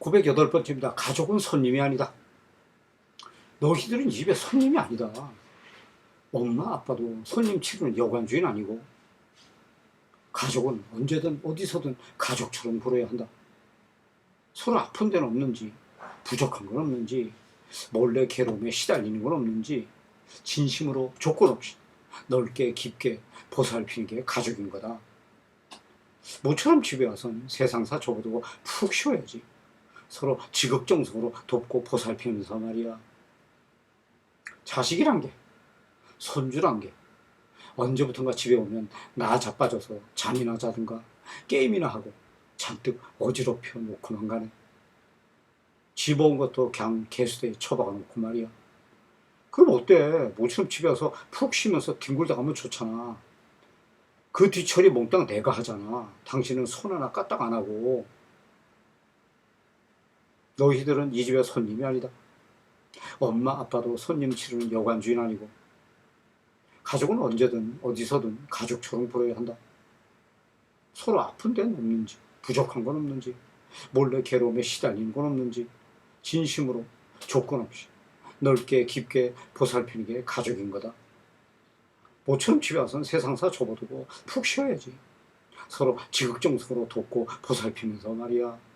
908번째입니다. 가족은 손님이 아니다. 너희들은 이 집에 손님이 아니다. 엄마, 아빠도 손님 치르는 여관주인 아니고 가족은 언제든 어디서든 가족처럼 부러야 한다. 서로 아픈 데는 없는지 부족한 건 없는지 몰래 괴로움에 시달리는 건 없는지 진심으로 조건 없이 넓게 깊게 보살피는 게 가족인 거다. 모처럼 집에 와선 세상사 접어두고 푹 쉬어야지. 서로 지극정성으로 돕고 보살피면서 말이야. 자식이란 게, 손주란 게, 언제부턴가 집에 오면 나 자빠져서 잠이나 자든가 게임이나 하고 잔뜩 어지럽혀 놓고만 가네. 집온 것도 그냥 개수대에 처박아 놓고 말이야. 그럼 어때? 모처럼 집에 와서 푹 쉬면서 뒹굴다 가면 좋잖아. 그 뒤처리 몽땅 내가 하잖아. 당신은 손 하나 까딱 안 하고. 너희들은 이 집의 손님이 아니다. 엄마, 아빠도 손님 치르는 여관 주인 아니고. 가족은 언제든 어디서든 가족처럼 보여야 한다. 서로 아픈 데는 없는지, 부족한 건 없는지, 몰래 괴로움에 시달리는 건 없는지, 진심으로 조건 없이 넓게 깊게 보살피는 게 가족인 거다. 모처럼 집에 와서는 세상사 접어두고 푹 쉬어야지. 서로 지극정성으로 돕고 보살피면서 말이야.